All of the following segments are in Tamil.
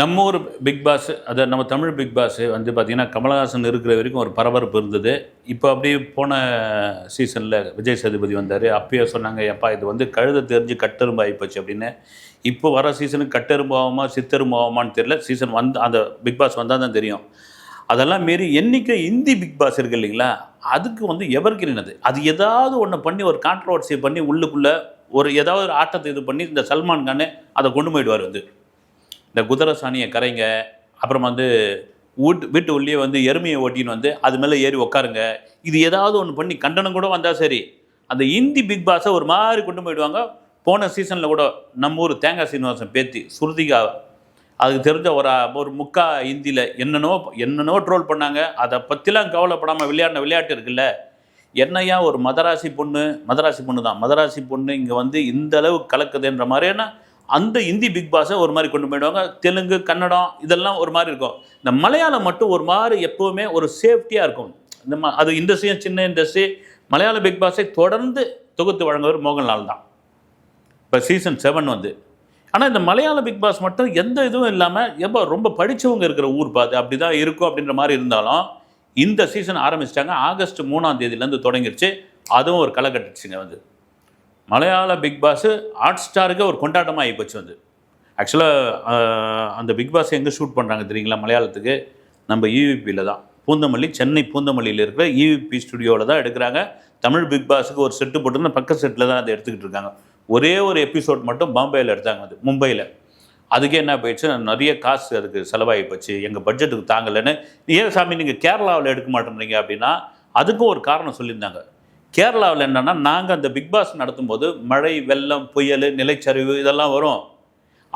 நம்ம ஊர் பிக் பாஸ் அதை நம்ம தமிழ் பிக் பாஸ் வந்து பார்த்திங்கன்னா கமலஹாசன் இருக்கிற வரைக்கும் ஒரு பரபரப்பு இருந்தது. இப்போ அப்படியே போன சீசனில் விஜய் சேதுபதி வந்தார். அப்பயே சொன்னாங்க எப்பா இது வந்து கழுத தெரிஞ்சு கட்டெரும்பு ஆகிப்போச்சு அப்படின்னு. இப்போ வர சீசனுக்கு கட்டெரும்பு ஆகுமா சித்தெரும்பு ஆகுமான்னு தெரியல. சீசன் வந்து அந்த பிக் பாஸ் வந்தால் தான் தெரியும். அதெல்லாம் மீறி என்னைக்கு இந்தி பிக் பாஸ் இருக்கு இல்லைங்களா? அதுக்கு வந்து எவர்கிரீன் அது அது ஏதாவது ஒன்று பண்ணி ஒரு கான்ட்ரவர்சியை பண்ணி உள்ளுக்குள்ளே ஒரு ஏதாவது ஒரு ஆட்டத்தை இது பண்ணி இந்த சல்மான் கானே அதை கொண்டு போயிடுவார் வந்து. இந்த குதிரை சாணியை கரைங்க. அப்புறம் வந்து வீட்டு வீட்டு உள்ளே வந்து எருமையை ஓட்டின்னு வந்து அது மேலே ஏறி உட்காருங்க இது ஏதாவது ஒன்று பண்ணி கண்டனம் கூட வந்தால் சரி. அந்த இந்தி பிக் பாஸை ஒரு மாதிரி கொண்டு போயிடுவாங்க. போன சீசனில் கூட நம்ம ஊர் தேங்காய் சீனிவாசன் பேத்தி சுருதிகா அதுக்கு தெரிஞ்ச ஒரு ஒரு முக்கா இந்தியில் என்னென்னவோ என்னென்னவோ ட்ரோல் பண்ணாங்க. அதை பற்றிலாம் கவலைப்படாமல் விளையாடின விளையாட்டு இருக்குல்ல. என்னையா ஒரு மதராசி பொண்ணு மதராசி பொண்ணு தான் மதராசி பொண்ணு இங்கே வந்து இந்த அளவு கலக்குதுன்ற மாதிரியான அந்த இந்தி பிக் பாஸை ஒரு மாதிரி கொண்டு போயிடுவாங்க. தெலுங்கு கன்னடம் இதெல்லாம் ஒரு மாதிரி இருக்கும். இந்த மலையாளம் மட்டும் ஒரு மாதிரி எப்போவுமே ஒரு சேஃப்டியாக இருக்கும். இந்த ம அது இண்டஸ்ட்ரியும் சின்ன இண்டஸ்ட்ரி மலையாள பிக் பாஸை தொடர்ந்து தொகுத்து வழங்குவர் மோகன்லால் தான். இப்போ சீசன் செவன் வந்து. ஆனால் இந்த மலையாள பிக் பாஸ் மட்டும் எந்த இதுவும் இல்லாமல் எப்போ ரொம்ப படித்தவங்க இருக்கிற ஊர் பார்த்து அப்படி தான் இருக்கும் அப்படின்ற மாதிரி இருந்தாலும் இந்த சீசன் ஆரம்பிச்சிட்டாங்க. ஆகஸ்ட் மூணாம் தேதியிலேருந்து தொடங்கிருச்சு. அதுவும் ஒரு களை கட்டுச்சுங்க வந்து. மலையாள பிக் பாஸு ஹாட் ஸ்டாருக்கு ஒரு கொண்டாட்டமாக ஆகிப்போச்சு வந்து ஆக்சுவலாக அந்த பிக் பாஸ் எங்கே ஷூட் பண்ணுறாங்க தெரியுங்களா மலையாளத்துக்கு? நம்ம ஈவிபியில் தான். பூந்தமல்லி சென்னை பூந்தமல்லியில் இருக்கிற ஈவிபி ஸ்டுடியோவில் தான் எடுக்கிறாங்க. தமிழ் பிக் பாஸுக்கு ஒரு செட்டு போட்டுருந்து பக்க செட்டில் தான் அதை எடுத்துக்கிட்டு இருக்காங்க. ஒரே ஒரு எபிசோட் மட்டும் பாம்பேயில் எடுத்தாங்க அது மும்பையில் அதுக்கே என்ன போயிடுச்சு? நிறைய காசு அதுக்கு செலவாகி போச்சு. எங்கள் பட்ஜெட்டுக்கு தாங்கலைன்னு. ஏன் சாமி நீங்கள் கேரளாவில் எடுக்க மாட்டேங்கிறீங்க அப்படின்னா அதுக்கும் ஒரு காரணம் சொல்லியிருந்தாங்க. கேரளாவில் என்னென்னா நாங்கள் அந்த பிக் பாஸ் நடத்தும்போது மழை வெள்ளம் புயல் நிலச்சரிவு இதெல்லாம் வரும்.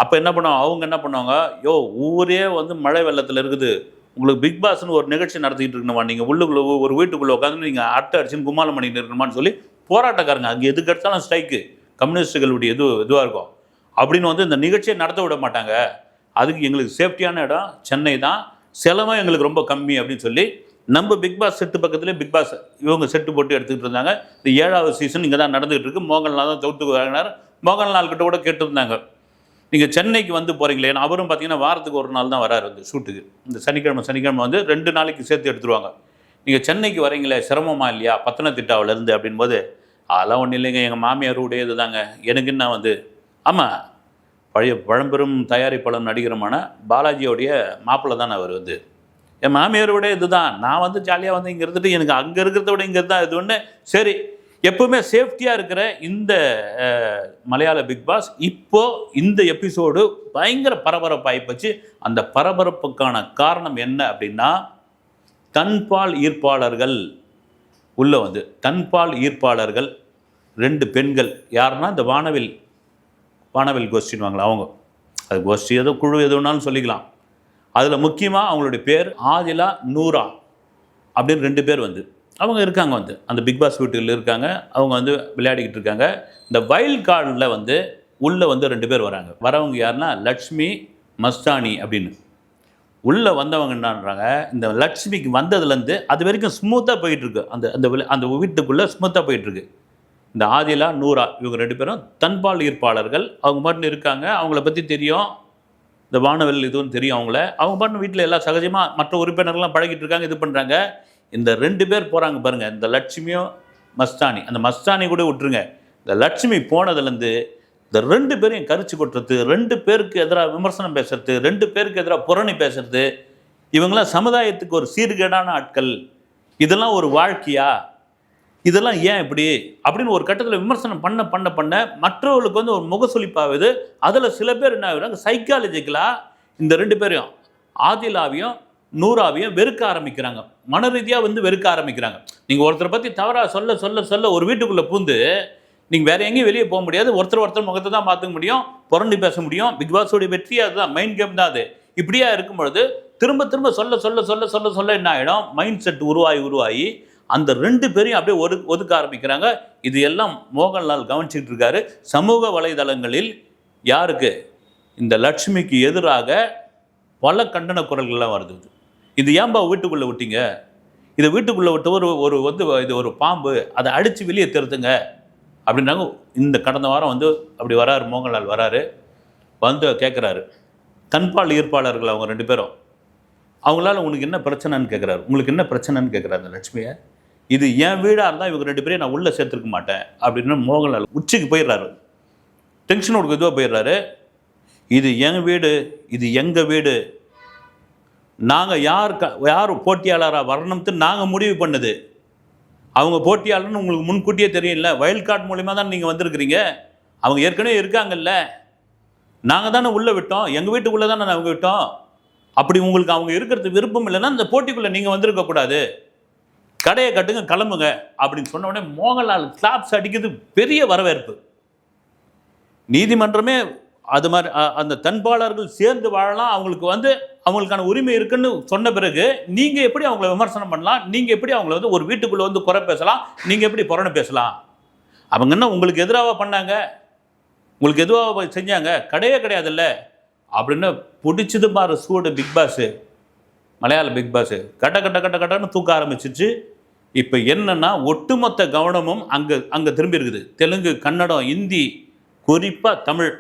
அப்போ என்ன பண்ணுவோம்? அவங்க என்ன பண்ணுவாங்க? யோ ஊரே வந்து மழை வெள்ளத்தில் இருக்குது. உங்களுக்கு பிக் பாஸ்னு ஒரு நிகழ்ச்சி நடத்திக்கிட்டு இருக்கணுமா? நீங்கள் உள்ளுக்குள்ளே ஒரு வீட்டுக்குள்ளே உட்காந்து நீங்கள் அட்டை அடிச்சுன்னு கும்மாலம் பண்ணிட்டு இருக்கணுமான்னு சொல்லி போராட்டக்காரங்க. அங்கே எதுக்கு எடுத்தாலும் ஸ்ட்ரைக்கு. கம்யூனிஸ்ட்டுகளுடைய இது இதுவாக இருக்கும். அப்படின்னு வந்து இந்த நிகழ்ச்சியை நடத்த விட மாட்டாங்க. அதுக்கு எங்களுக்கு சேஃப்டியான இடம் சென்னை தான். செலவும் எங்களுக்கு ரொம்ப கம்மி அப்படின்னு சொல்லி நம்ம பிக் பாஸ் செட்டு பக்கத்துலேயே பிக் பாஸ் இவங்க செட்டு போட்டு எடுத்துக்கிட்டு இருந்தாங்க. இந்த ஏழாவது சீசன் இங்கே தான் நடந்துகிட்டு இருக்கு. மோகன்லால் தான் தவிர்த்து வாங்கினார் மோகன்லால் கிட்ட கூட கேட்டிருந்தாங்க. நீங்கள் சென்னைக்கு வந்து போகிறீங்களே ஏன்னா அவரும் பார்த்தீங்கன்னா வாரத்துக்கு ஒரு நாள் தான் வராரு வந்து ஷூட்டுக்கு இந்த சனிக்கிழமை சனிக்கிழமை வந்து ரெண்டு நாளைக்கு சேர்த்து எடுத்துருவாங்க. நீங்கள் சென்னைக்கு வரீங்களே சிரமமா இல்லையா? பத்தனத்திட்டாவிலேருந்து அப்படின்போது அதெல்லாம் ஒன்றும் இல்லைங்க. எங்கள் மாமியாருடைய இது தாங்க எனக்கு என்ன வந்து ஆமாம் பழைய பழம்பெரும் தயாரிப்பாளர் நடிகருமான பாலாஜியோடைய மாப்பிள்ளை தான் அவர் வந்து. என் மாமியாரோட இதுதான். நான் வந்து ஜாலியாக வந்து இங்கே இருந்துட்டு எனக்கு அங்கே இருக்கிறத விட இங்கே தான் இது ஒன்று சரி எப்பவுமே சேஃப்டியாக இருக்கிற இந்த மலையாள பிக் பாஸ் இப்போ இந்த எபிசோடு பயங்கர பரபரப்பாகி போச்சு. அந்த பரபரப்புக்கான காரணம் என்ன அப்படின்னா தன்பால் ஈர்ப்பாளர்கள் உள்ளே வந்து தன்பால் ஈர்ப்பாளர்கள் ரெண்டு பெண்கள். யாருன்னா இந்த வானவில் வானவில் கோஷ்டின்வாங்களா அவங்க. அது கோஷ்டி ஏதோ குழு எது வேணாலும் சொல்லிக்கலாம். அதில் முக்கியமாக அவங்களுடைய பேர் ஆதிலா நூரா அப்படின்னு ரெண்டு பேர் வந்து. அவங்க இருக்காங்க வந்து. அந்த பிக் பாஸ் வீட்டுகளில் இருக்காங்க. அவங்க வந்து விளையாடிக்கிட்டு இருக்காங்க. இந்த வைல்ட் கார்டில் வந்து உள்ளே வந்து ரெண்டு பேர் வராங்க. வரவங்க யாருன்னா லக்ஷ்மி மஸ்தானி அப்படின்னு. உள்ளே வந்தவங்க என்னன்றாங்க இந்த லக்ஷ்மிக்கு வந்ததுலேருந்து அது வரைக்கும் ஸ்மூத்தாக போயிட்டுருக்கு அந்த அந்த அந்த வீட்டுக்குள்ளே ஸ்மூத்தாக போயிட்டுருக்கு இந்த ஆதிலா நூரா இவங்க ரெண்டு பேரும் தன்பால் ஈர்ப்பாளர்கள். அவங்க மட்டும் இருக்காங்க. அவங்கள பற்றி தெரியும். இந்த வானவில் இதுவும் தெரியும் அவங்கள. அவங்க பாட்டு வீட்டில் எல்லாம் சகஜமாக மற்ற உறுப்பினர்கள்லாம் பழகிட்டு இருக்காங்க இது பண்ணுறாங்க இந்த ரெண்டு பேர் போகிறாங்க பாருங்கள் இந்த லட்சுமியும் மஸ்தானி. அந்த மஸ்தானி கூட விட்டுருங்க. இந்த லட்சுமி போனதுலேருந்து இந்த ரெண்டு பேரையும் கரிச்சு கொட்டுறது ரெண்டு பேருக்கு எதிராக விமர்சனம் பேசுறது ரெண்டு பேருக்கு எதிராக புரணி பேசுறது இவங்களாம் சமுதாயத்துக்கு ஒரு சீர்கேடான ஆட்கள். இதெல்லாம் ஒரு வாழ்க்கையா? இதெல்லாம் ஏன் இப்படி? அப்படின்னு ஒரு கட்டத்தில் விமர்சனம் பண்ண பண்ண பண்ண மற்றவர்களுக்கு வந்து ஒரு முகசொலிப்பாகுது. அதில் சில பேர் என்ன ஆகுறாங்க? சைக்காலஜிக்கலாக இந்த ரெண்டு பேரையும் ஆதிலாவையும் நூறாவையும் வெறுக்க ஆரம்பிக்கிறாங்க. மன ரீதியாக வந்து வெறுக்க ஆரம்பிக்கிறாங்க. நீங்கள் ஒருத்தரை பற்றி தவறாக சொல்ல சொல்ல சொல்ல ஒரு வீட்டுக்குள்ளே பூந்து நீங்கள் வேறு எங்கேயும் வெளியே போக முடியாது. ஒருத்தர் ஒருத்தர் முகத்தை தான் பார்த்துக்க முடியும். புரண்டு பேச முடியும். பிக் பாஸோடைய வெற்றி அதுதான். மைண்ட் கேம் தான் அது. இப்படியா இருக்கும் பொழுது திரும்ப திரும்ப சொல்ல சொல்ல சொல்ல சொல்ல சொல்ல என்ன ஆகிடும் மைண்ட் செட் உருவாகி உருவாகி அந்த ரெண்டு பேரையும் அப்படியே ஒரு ஒதுக்க ஆரம்பிக்கிறாங்க. இது எல்லாம் மோகன்லால் கவனிச்சிட்டு இருக்காரு சமூக வலைதளங்களில் யாருக்கு? இந்த லட்சுமிக்கு எதிராக பல கண்டன குரல்கள்லாம் வருது. இது. ஏன்பா வீட்டுக்குள்ளே விட்டீங்க? இதை வீட்டுக்குள்ளே விட்டு ஒரு ஒரு வந்து இது ஒரு பாம்பு. அதை அடித்து வெளியே திருத்துங்க. அப்படின்னாங்க. இந்த கடந்த வாரம் வந்து அப்படி வராரு மோகன்லால் வராரு. வந்து கேட்குறாரு தன்பால் ஈர்ப்பாளர்கள் அவங்க ரெண்டு பேரும். அவங்களால உனக்கு என்ன பிரச்சனைன்னு கேட்குறாரு உங்களுக்கு என்ன பிரச்சனைன்னு கேட்குறாரு அந்த லட்சுமியை? இது என் வீடாக இருந்தால் இவங்க ரெண்டு பேரையும் நான் உள்ளே சேர்த்துருக்க மாட்டேன் அப்படின்னு மோகன்லால் உச்சிக்கு போயிடுறாரு. டென்ஷனோட இதுவாக போயிடுறாரு? இது என் வீடு? இது எங்கள் வீடு? நாங்கள் யார் க யார் போட்டியாளராக வரணும்னு நாங்கள் முடிவு பண்ணுது. அவங்க போட்டியாளர்னு உங்களுக்கு முன்கூட்டியே தெரியல வயல் கார்டு மூலிமா தான் நீங்கள் வந்திருக்கிறீங்க? அவங்க ஏற்கனவே இருக்காங்கல்ல. நாங்கள் தானே உள்ளே விட்டோம். எங்கள் வீட்டுக்குள்ளே தானே அவங்க விட்டோம். அப்படி உங்களுக்கு அவங்க இருக்கிறது விருப்பம் இல்லைன்னா அந்த போட்டிக்குள்ளே நீங்கள் வந்திருக்கக்கூடாது. கடையை கட்டுங்க கிளம்புங்க அப்படின்னு சொன்ன உடனே மோகன்லால் கிளாப்ஸ் அடிக்கிறது பெரிய வரவேற்பு. நீதிமன்றமே அது மாதிரி அந்த தன்பாளர்கள் சேர்ந்து வாழலாம் அவங்களுக்கு வந்து அவங்களுக்கான உரிமை இருக்குன்னு சொன்ன பிறகு நீங்கள் எப்படி அவங்கள விமர்சனம் பண்ணலாம் நீங்கள் எப்படி அவங்கள வந்து ஒரு வீட்டுக்குள்ளே வந்து குறை பேசலாம் நீங்கள் எப்படி புறணு பேசலாம்? அவங்க என்ன உங்களுக்கு எதிராக பண்ணாங்க? உங்களுக்கு எதுவாக செஞ்சாங்க? கிடையவே கிடையாதுல்ல. அப்படின்னு பிடிச்சது பாரு சூடு பிக் பாஸு. மலையாள பிக் கட்ட கட்ட கட்ட கட்டன்னு தூக்க ஆரம்பிச்சிச்சு. இப்போ என்னன்னா ஒட்டுமொத்த கவனமும் அங்கே அங்கே திரும்பி இருக்குது. தெலுங்கு கன்னடம் இந்தி குறிப்பாக தமிழ்.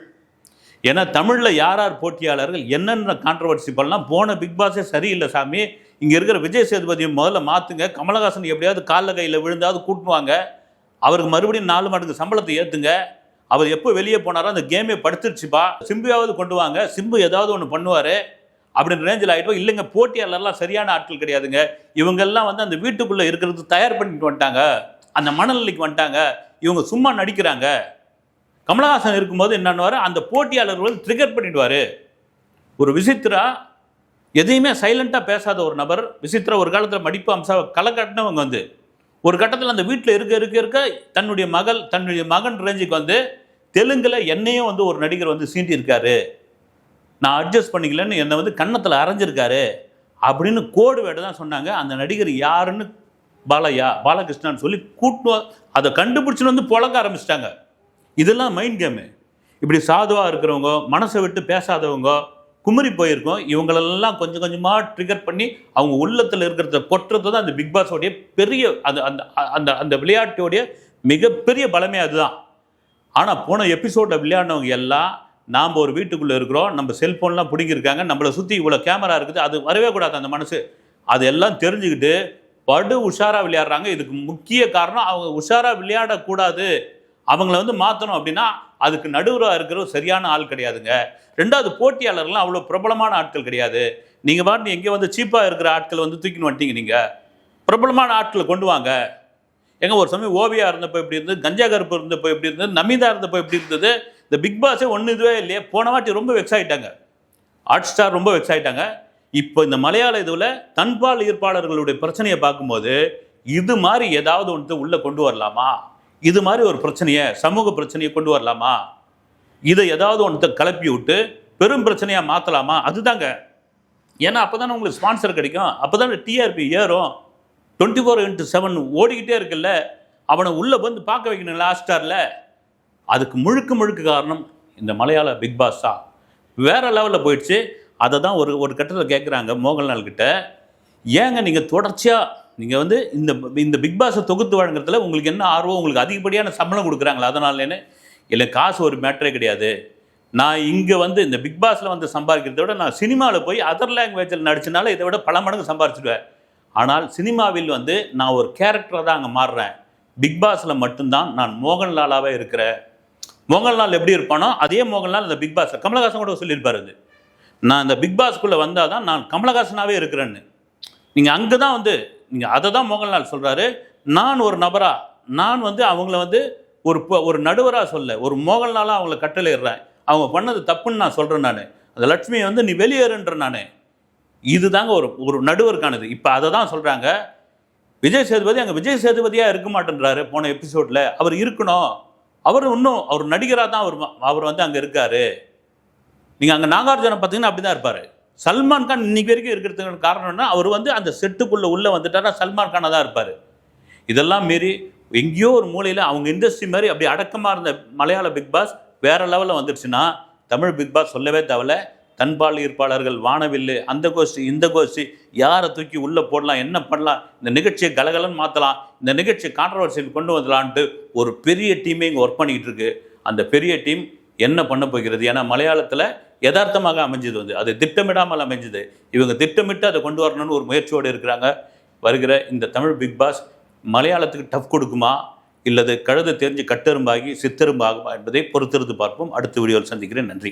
ஏன்னா தமிழில் யார் யார் போட்டியாளர்கள் என்னென்ன கான்ட்ரவர்சி பண்ணலாம் போன பிக் பாஸே சரியில்லை சாமி. இங்கே இருக்கிற விஜய் சேதுபதியை முதல்ல மாற்றுங்க கமலஹாசன் எப்படியாவது காலில் கையில் விழுந்தாவது கூட்டுவாங்க. அவருக்கு மறுபடியும் நாலு மடங்கு சம்பளத்தை ஏற்றுங்க அவர் எப்போ வெளியே போனாரோ அந்த கேமே படுத்துருச்சுப்பா. சிம்புயாவது கொண்டு வாங்க. சிம்பு ஏதாவது ஒன்று பண்ணுவார். அப்படின்னு ரேஞ்சில் ஆகிட்டோம் இல்லைங்க போட்டியாளர்லாம் சரியான ஆட்கள் கிடையாதுங்க. இவங்கெல்லாம் வந்து அந்த வீட்டுக்குள்ளே இருக்கிறது தயார் பண்ணிட்டு வந்துட்டாங்க. அந்த மனநிலைக்கு வந்துட்டாங்க. இவங்க சும்மா நடிக்கிறாங்க. கமலஹாசன் இருக்கும்போது என்னன்னுவார் அந்த போட்டியாளர் வந்து ட்ரிகர் பண்ணிடுவார். ஒரு விசித்ரா எதையுமே சைலண்ட்டாக பேசாத ஒரு நபர் விசித்ரா ஒரு காலத்தில் மடிப்பு அம்சாவை கலக்கட்டினவங்க வந்து ஒரு கட்டத்தில் அந்த வீட்டில் இருக்க இருக்க இருக்க தன்னுடைய மகள் தன்னுடைய மகன் ரேஞ்சுக்கு வந்து தெலுங்கில் என்னையும் வந்து ஒரு நடிகர் வந்து சீண்டியிருக்காரு. நான் அட்ஜஸ்ட் பண்ணிக்கலன்னு என்னை வந்து கன்னத்தில் அரைஞ்சிருக்காரு அப்படின்னு கோடு வேட தான் சொன்னாங்க. அந்த நடிகர் யாருன்னு பாலையா பாலகிருஷ்ணான்னு சொல்லி கூட்டு அதை கண்டுபிடிச்சின்னு வந்து புழக்க ஆரம்பிச்சிட்டாங்க. இதெல்லாம் மைண்ட் கேமு இப்படி சாதுவாக இருக்கிறவங்க மனசை விட்டு பேசாதவங்க குமரி போயிருக்கோம். இவங்களெல்லாம் கொஞ்சம் கொஞ்சமாக ட்ரிகர் பண்ணி அவங்க உள்ளத்தில் இருக்கிறத கொட்டுறது தான் அந்த பிக் பாஸோடைய பெரிய அந்த அந்த அந்த அந்த விளையாட்டோடைய மிகப்பெரிய பலமே அதுதான். ஆனால் போன எபிசோடில் விளையாடினவங்க எல்லாம் நாம் ஒரு வீட்டுக்குள்ளே இருக்கிறோம் நம்ம செல்ஃபோன்லாம் பிடிங்கிருக்காங்க நம்மளை சுற்றி இவ்வளோ கேமரா இருக்குது அது வரவே கூடாது அந்த மனசு. அது எல்லாம் தெரிஞ்சுக்கிட்டு படு உஷாராக விளையாடுறாங்க. இதுக்கு முக்கிய காரணம் அவங்க உஷாராக விளையாடக்கூடாது. அவங்கள வந்து மாற்றணும் அப்படின்னா அதுக்கு நடுவராக இருக்கிற சரியான ஆள் கிடையாதுங்க. ரெண்டாவது போட்டியாளர்கள்லாம் அவ்வளோ பிரபலமான ஆட்கள் கிடையாது. நீங்கள் பாட்டு எங்கே வந்து சீப்பாக இருக்கிற ஆட்கள் வந்து தூக்கின்னு வந்துட்டீங்க நீங்கள் பிரபலமான ஆட்களை கொண்டு வாங்க. எங்கே ஒரு சமயம் ஓவியா இருந்தப்போ எப்படி இருந்தது கஞ்சா கருப்பு இருந்தப்போ எப்படி இருந்தது நமிதா இருந்தப்போ எப்படி இருந்தது இந்த பிக் பாஸே ஒன்று இதுவே இல்லையே. போன வாட்டி ரொம்ப வெக்ஸ் ஆகிட்டாங்க ஹாட் ஸ்டார் ரொம்ப வெக்ஸ் ஆகிட்டாங்க இப்போ இந்த மலையாள இதுவில் தன்பால் ஈர்ப்பாளர்களுடைய பிரச்சனையை பார்க்கும்போது இது மாதிரி ஏதாவது ஒன்று உள்ளே கொண்டு வரலாமா? இது மாதிரி ஒரு பிரச்சனையை சமூக பிரச்சனையை கொண்டு வரலாமா? இதை ஏதாவது ஒன்றத்தை கிளப்பி விட்டு பெரும் பிரச்சனையாக மாற்றலாமா அதுதாங்க. ஏன்னா அப்போ தானே உங்களுக்கு ஸ்பான்சர் கிடைக்கும். அப்போ தானே டிஆர்பி ஏறும். டுவெண்ட்டி ஃபோர் இன்ட்டு செவன் ஓடிக்கிட்டே இருக்குல்ல. அவனை உள்ளே வந்து பார்க்க வைக்கணும் லாஸ்ட் ஸ்டாரில் அதுக்கு முழுக்க முழுக்க காரணம் இந்த மலையாள பிக் பாஸ் தான் லெவலில் போயிடுச்சு. அதை தான் ஒரு ஒரு கட்டத்தில் கேட்குறாங்க மோகன்லால் கிட்ட. ஏங்க நீங்கள் தொடர்ச்சியாக நீங்கள் வந்து இந்த இந்த பிக் பாஸை தொகுத்து வழங்குறதுல உங்களுக்கு என்ன ஆர்வம்? உங்களுக்கு அதிகப்படியான சம்பளம் கொடுக்குறாங்களா? அதனாலேன்னு இல்லை காசு ஒரு மேட்டரே கிடையாது. நான் இங்கே வந்து இந்த பிக் பாஸில் வந்து சம்பாதிக்கிறத விட நான் சினிமாவில் போய் அதர் லாங்குவேஜில் நடிச்சனால இதை விட பல மடங்கு சம்பாரிச்சிடுவேன் ஆனால் சினிமாவில் வந்து நான் ஒரு கேரக்டராக தான் அங்கே மாறுறேன். பிக் பாஸில் மட்டும்தான் நான் மோகன்லாலாவே இருக்கிறேன். மோகன்லால் எப்படி இருப்பானோ அதே மோகன்லால் இந்த பிக் பாஸ் கமலஹாசன் கூட சொல்லியிருப்பாரு அது. நான் இந்த பிக் பாஸ்க்குள்ளே வந்தால் தான் நான் கமலஹாசனாகவே இருக்கிறேன்னு. நீங்கள் அங்கே தான் வந்து நீங்கள் அதை தான் மோகன்லால் சொல்கிறாரு நான் ஒரு நபராக நான் வந்து அவங்கள வந்து ஒரு ப- ஒரு நடுவராக சொல்ல ஒரு மோகன்லாலாக அவங்கள கட்டளையிடுறேன். அவங்க பண்ணது தப்புன்னு நான் சொல்கிறேன் நான். அந்த லட்சுமியை வந்து நீ வெளியேறுன்ற நான். இதுதாங்க ஒரு ஒரு நடுவருக்கானது. இப்போ அதை தான் சொல்கிறாங்க விஜய் சேதுபதி அங்கே விஜய் சேதுபதியாக இருக்க மாட்டேன்றாரு. போன எபிசோடில் அவர் இருக்கணும். அவர் இன்னும் அவர் நடிகராக தான் அவர் அவர் வந்து அங்கே இருக்கார். நீங்கள் அங்கே நாகார்ஜுன பார்த்தீங்கன்னா அப்படி தான் இருப்பார். சல்மான் கான் இன்னைக்கு வரைக்கும் இருக்கிறதுக்கு காரணம்னா அவர் வந்து அந்த செட்டுக்குள்ளே உள்ளே வந்துட்டாரா சல்மான் கானாக தான் இருப்பார். இதெல்லாம் மீறி எங்கேயோ ஒரு மூலையில் அவங்க இண்டஸ்ட்ரி மாதிரி அப்படி அடக்கமாக இருந்த மலையாள பிக் பாஸ் வேறு லெவலில் வந்துருச்சுன்னா தமிழ் பிக் பாஸ் சொல்லவே தேவையில்ல. கண்பால் ஈர்ப்பாளர்கள் வானவில்லு அந்த கோஷ்டி இந்த கோஷ்டி யாரை தூக்கி உள்ளே போடலாம் என்ன பண்ணலாம் இந்த நிகழ்ச்சியை கலகலன்னு மாற்றலாம் இந்த நிகழ்ச்சியை கான்ட்ரவர்சியில் கொண்டு வந்துடலான்ட்டு ஒரு பெரிய டீமே இங்கே ஒர்க் பண்ணிக்கிட்டு இருக்கு. அந்த பெரிய டீம் என்ன பண்ண போகிறது? ஏன்னா மலையாளத்தில் யதார்த்தமாக அமைஞ்சது வந்து அது திட்டமிடாமல் அமைஞ்சது. இவங்க திட்டமிட்டு அதை கொண்டு வரணும்னு ஒரு முயற்சியோடு இருக்கிறாங்க. வருகிற இந்த தமிழ் பிக் பாஸ் மலையாளத்துக்கு டஃப் கொடுக்குமா? இல்லது கழுத தெரிஞ்சு கட்டெரும்பாகி சித்தெரும்பாகுமா? என்பதை பொறுத்திருந்து பார்ப்போம். அடுத்த வீடியோவில் சந்திக்கிறேன். நன்றி.